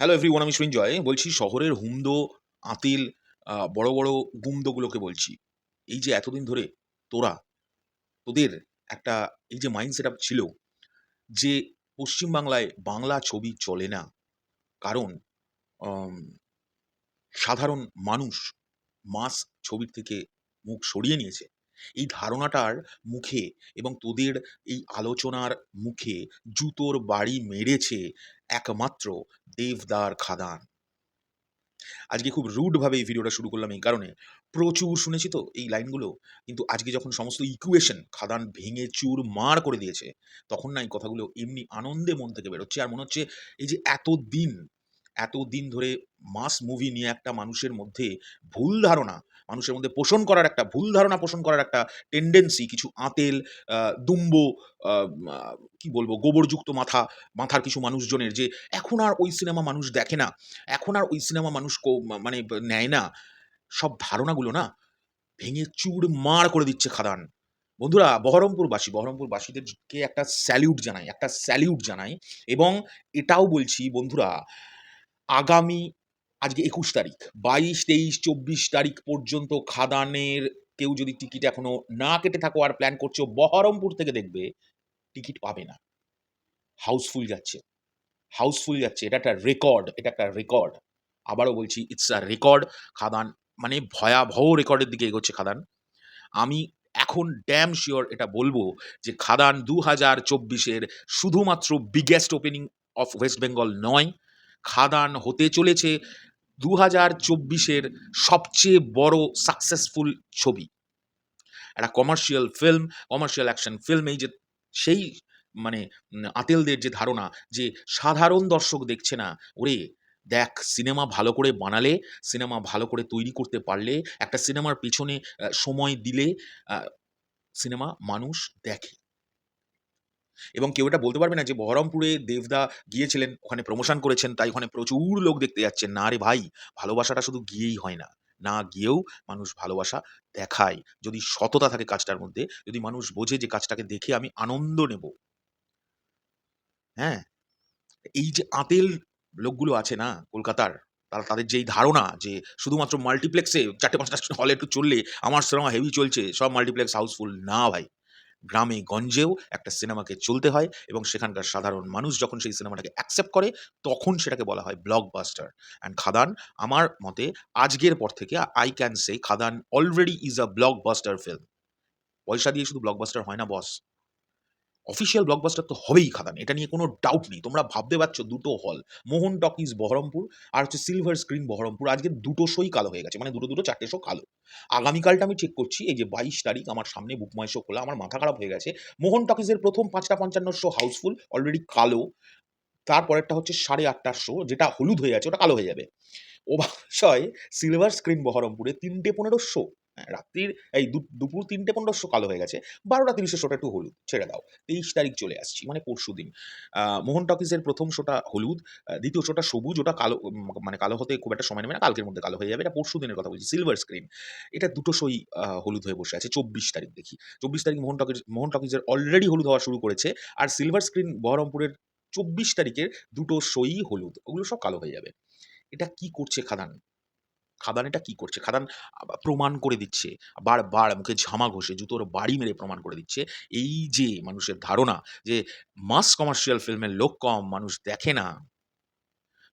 Hello everyone আমি সৃঞ্জয় বলছি শহরের হুমদো আতিল বড়, বড় গুমদোগুলোকে বলছি। এই যে এতদিন ধরে তোরা, তোদের একটা এই যে মাইন্ড সেটআপ ছিল যে পশ্চিম বাংলায় বাংলা ছবি চলে না। কারণ সাধারণ মানুষ মাস ছবির থেকে মুখ সরিয়ে নিয়েছে। এই ধারণাটার মুখে এবং তোদের এই আলোচনার মুখে জুতোর বাড়ি মেরেছে একমাত্র দেবদার খাদান। আজকে খুব রুডভাবে এই ভিডিওটা শুরু করলাম এই কারণে, প্রচুর শুনেছি তো এই লাইনগুলো। কিন্তু আজকে যখন সমস্ত ইকুয়েশন খাদান ভেঙে চুর মার করে দিয়েছে, তখন না এই কথাগুলো এমনি আনন্দে মন থেকে বেরোচ্ছে। আর মনে হচ্ছে এই যে এত এতদিন, এতদিন ধরে মাস মুভি নিয়ে একটা মানুষের মধ্যে ভুল ধারণা, মানুষের মধ্যে পোষণ করার একটা ভুল ধারণা পোষণ করার একটা টেন্ডেন্সি কিছু আঁতেল, দুম্ব কি বলব গোবরযুক্ত মাথা, মাথার কিছু মানুষজনের যে এখন আর ওই সিনেমা মানুষ দেখে না। এখন আর ওই সিনেমা মানুষ মানে নেয় না। সব ধারণাগুলো না ভেঙে চুড় মার করে দিচ্ছে খাদান। বন্ধুরা বহরমপুরবাসী, বহরমপুরবাসীদেরকে একটা স্যালিউট জানাই, একটা স্যালিউট জানাই এবং এটাও বলছি বন্ধুরা আগামী আজকে ২১ তারিখ, ২২, ২৩, ২৪ তারিখ পর্যন্ত খাদানের কেউ যদি টিকিট এখনও না কেটে থাকো আর প্ল্যান করছ বহরমপুর থেকে দেখবে, টিকিট পাবে না। হাউসফুল যাচ্ছে। হাউসফুল যাচ্ছে। এটা একটা রেকর্ড, এটা একটা রেকর্ড। আবারও বলছি ইটস আ রেকর্ড। খাদান মানে ভয়াবহ রেকর্ডের দিকে এগোচ্ছে খাদান। আমি এখন ড্যাম শিওর এটা বলব যে খাদান দু হাজার চব্বিশের শুধুমাত্র biggest opening of West Bengal নয়, খাদান হতে চলেছে দু হাজার চব্বিশের সবচেয়ে বড় সাকসেসফুল ছবি। একটা commercial film, commercial action film এই যে সেই মানে আতেলদের যে ধারণা যে সাধারণ দর্শক দেখছে না, ওরে দেখ সিনেমা ভালো করে বানালে, সিনেমা ভালো করে তৈরি করতে পারলে, একটা সিনেমার পেছনে সময় দিলে সিনেমা মানুষ দেখে। এবং কেউ এটা বলতে পারবে না যে বহরমপুরে দেবদা গিয়েছিলেন, ওখানে প্রমোশন করেছেন, তাই ওখানে প্রচুর লোক দেখতে যাচ্ছেন। না রে ভাই, ভালোবাসাটা শুধু গিয়েই হয় না। না গিয়েও মানুষ ভালোবাসা দেখায়। যদি সততা থাকে কাজটার মধ্যে, যদি মানুষ বোঝে যে কাজটাকে দেখে আমি আনন্দ নেব। হ্যাঁ? এই যে আঁতেল লোকগুলো আছে না কলকাতার, তারা তাদের যেই ধারণা যে শুধুমাত্র মাল্টিপ্লেক্সে ৪টে ৫টা হলে একটু চললে আমার সিনেমা হেভি চলছে, সব মাল্টিপ্লেক্স হাউসফুল। না ভাই, গ্রামে গঞ্জেও একটা সিনেমাকে চলতে হয় এবং সেখানকার সাধারণ মানুষ যখন সেই সিনেমাটাকে অ্যাকসেপ্ট করে, তখন সেটাকে বলা হয় ব্লকবাস্টার। অ্যান্ড খাদান আমার মতে আজকের পর থেকে I can say Khadaan already is a blockbuster film. পয়সা দিয়ে শুধু ব্লকবাস্টার হয় না বস। অফিসিয়াল ব্লকবাস্টার তো হবেই খাদান। এটা নিয়ে কোনো ডাউট নেই। তোমরা ভাবতে পারছ দুটো হল। মোহন টকিজ বহরমপুর আর হচ্ছে সিলভার স্ক্রিন বহরমপুর। আজকে দুটো শোই কালো হয়ে গেছে। মানে দুটো, দুটো চারটে শো কালো। আগামীকালটা আমি চেক করছি এই যে ২২ তারিখ আমার সামনে বুক মাই শো খোলা। আমার মাথা খারাপ হয়ে গেছে। মোহন টকিজের ১ম ৫টা ৫৫ শো হাউসফুল অলরেডি কালো। তারপরেরটা হচ্ছে ৮.৫টার শো যেটা হলুদ হয়ে আছে ওটা কালো হয়ে যাবে। অবশ্যই সিলভার স্ক্রিন বহরমপুরে ৩টে ১৫ শো রাত্রির এই দুপুর ৩টে ১৫ শো কালো হয়ে গেছে। ১২টা ৩০ এর শোটা একটু হলুদ। ছেড়ে দাও। ২৩ তারিখ চলে আসছি মানে পরশুদিন। আ মোহন টকিজের প্রথম শোটা হলুদ, দ্বিতীয় শোটা সবুজ ওটা কালো মানে কালো হতে খুব একটা সময় নেবে না। কালকের মধ্যে কালো হয়ে যাবে। এটা পরশু দিনের কথা বলছি। Silver screen. এটা দুটো আ হলুদ হয়ে বসে আছে। ২৪ তারিখ দেখি। ২৪ তারিখ মোহন টকিজ মোহন টকিজের অলরেডি হলুদ হওয়া শুরু করেছে। আর সিলভার স্ক্রিন বহরমপুরের ২৪ তারিখের দুটো সই হলুদ। ওগুলো সব কালো হয়ে যাবে। এটা কি করছে খাদান? খাদান এটা কি করছে? খাদান প্রমাণ করে দিচ্ছে। বারবার মুখে ঝামা ঘষে জুতোর বাড়ি মেরে প্রমাণ করে দিচ্ছে। এই যে মানুষের ধারণা যে মাস কমার্শিয়াল ফিল্মের লোক কম, মানুষ দেখে না।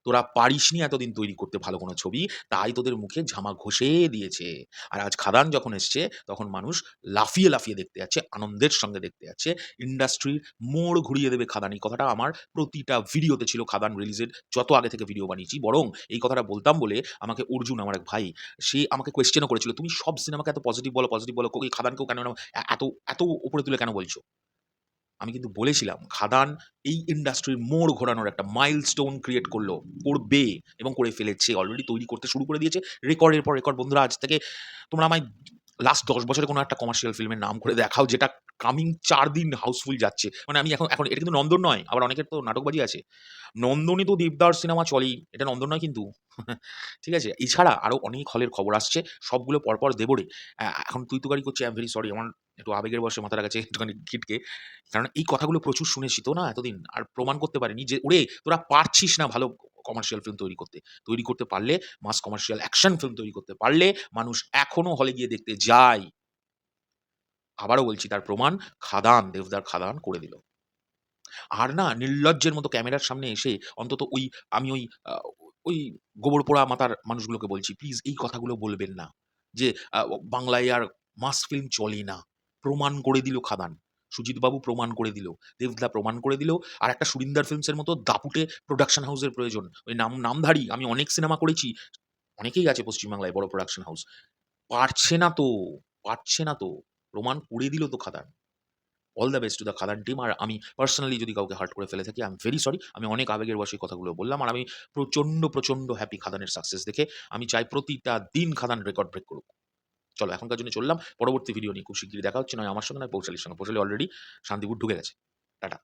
তোরা পারিসনি এতদিন তৈরি করতে ভালো কোনো ছবি, তাই তোদের মুখে ঝামা ঘষে দিয়েছে। আর আজ খাদান যখন এসছে, তখন মানুষ লাফিয়ে, লাফিয়ে দেখতে যাচ্ছে, আনন্দের সঙ্গে দেখতে যাচ্ছে। ইন্ডাস্ট্রির মোড় ঘুরিয়ে দেবে খাদান। এই কথাটা আমার প্রতিটা ভিডিওতে ছিল খাদান রিলিজের যত আগে থেকে ভিডিও বানিয়েছি। বরং এই কথাটা বলতাম বলে আমাকে অর্জুন আমার এক ভাই, সে আমাকে কোয়েশ্চেনও করেছিল, "তুমি সব সিনেমাকে এত পজিটিভ বলো, পজিটিভ বলো, খাদানকেও কেন এত এত উপরে তুলে কেন বলছো?" আমি কিন্তু বলেছিলাম খাদান এই ইন্ডাস্ট্রির মোড় ঘোরানোর একটা মাইলস্টোন ক্রিয়েট করল, করবে এবং করে ফেলেছে। অলরেডি তৈরি করতে শুরু করে দিয়েছে। রেকর্ডের পর রেকর্ড বন্ধুরা আজ থেকে তোমরা আমায় লাস্ট ১০ বছরে কোনো একটা কমার্শিয়াল ফিল্মের নাম করে দেখাও যেটা কামিং চার দিন হাউসফুল যাচ্ছে। মানে আমি এখন এখন এটা কিন্তু নন্দন নয়। আবার অনেকের তো নাটকবাজি আছে। নন্দনে তো দেবদার সিনেমা চলেই। এটা নন্দন নয় কিন্তু। ঠিক আছে? এছাড়া আরও অনেক হলের খবর আসছে। সবগুলো পরপর দেবো রে। এখন তুই-তুকারি করছি আই এম ভেরি সরি আমার একটু আবেগের বশে মাথাটা গেছে একটুখানি খিটকে। কারণ এই কথাগুলো প্রচুর শুনেছি তো না এতদিন। আর প্রমাণ করতে পারিনি যে ওরে তোরা পারছিস না ভালো কমার্শিয়াল ফিল্ম তৈরি করতে। তৈরি করতে পারলে, মাস কমার্শিয়াল অ্যাকশন ফিল্ম তৈরি করতে পারলে, মানুষ এখনও হলে গিয়ে দেখতে যায়। আবারও বলছি তার প্রমাণ 'খাদান', দেবদার 'খাদান' করে দিল। আর না নির্লজ্জের মতো ক্যামেরার সামনে এসে অন্তত ওই আমি ওই ওই গোবর পোড়া মাতার মানুষগুলোকে বলছি, প্লিজ এই কথাগুলো বলবেন না। যে বাংলায় আর মাস ফিল্ম চলে না। প্রমাণ করে দিল 'খাদান'। সুজিতবাবু প্রমাণ করে দিল। দেবদা প্রমাণ করে দিল। আর একটা সুরিন্দার ফিল্মসের মতো দাপুটে প্রোডাকশন হাউসের প্রয়োজন। ওই নাম নামধারী আমি অনেক সিনেমা করেছি। অনেকেই আছে পশ্চিমবাংলায় বড় প্রোডাকশন হাউস। পারছে না তো, পারছে না তো। প্রমাণ করে দিল তো 'Khadaan'. All the best to the 'Khadaan' team. আর আমি পার্সোনালি যদি কাউকে হার্ট করে ফেলে থাকি, আই এম ভেরি সরি। আমি অনেক আবেগের এই কথাগুলো বললাম। আর আমি প্রচণ্ড, প্রচণ্ড হ্যাপি 'খাদানের' সাকসেস দেখে। আমি চাই প্রতিটা দিন 'খাদান' রেকর্ড ব্রেক করুক। চলো, এখনকার জন্য চললাম। পরবর্তী ভিডিও নিয়ে খুব শিগগিরই দেখা হচ্ছে নয়, আমার সঙ্গে নয় পৌশালির সঙ্গে। পৌশালি অলরেডি শান্তিপুর ঢুকে গেছে। টাটা।